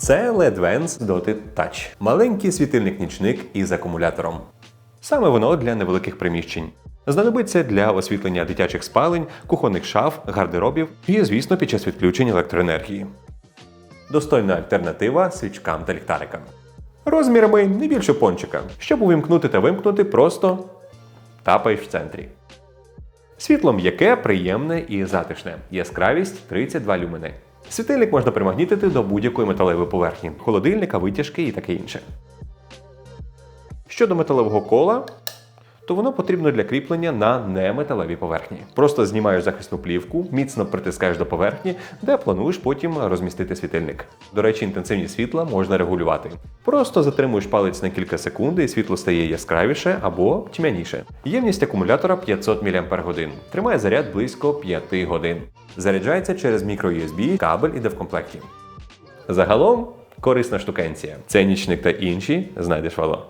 Це LED Doted Touch. Маленький світильник-нічник із акумулятором. Саме воно для невеликих приміщень. Знадобиться для освітлення дитячих спалень, кухонних шаф, гардеробів і, звісно, під час відключень електроенергії. Достойна альтернатива свічкам та ліхтарикам. Розмірами не більше пончика. Щоб увімкнути та вимкнути, просто тапаєш в центрі. Світло м'яке, приємне і затишне. Яскравість 32 люмени. Світильник можна примагнітити до будь-якої металевої поверхні, холодильника, витяжки і таке інше. Щодо металевого кола, то воно потрібно для кріплення на неметалевій поверхні. Просто знімаєш захисну плівку, міцно притискаєш до поверхні, де плануєш потім розмістити світильник. До речі, інтенсивність світла можна регулювати. Просто затримуєш палець на кілька секунд, і світло стає яскравіше або тьмяніше. Ємність акумулятора 500 мАч. Тримає заряд близько 5 годин. Заряджається через мікро-USB, кабель іде в комплекті. Загалом корисна штукенція. Це нічник та інші знайдеш вало.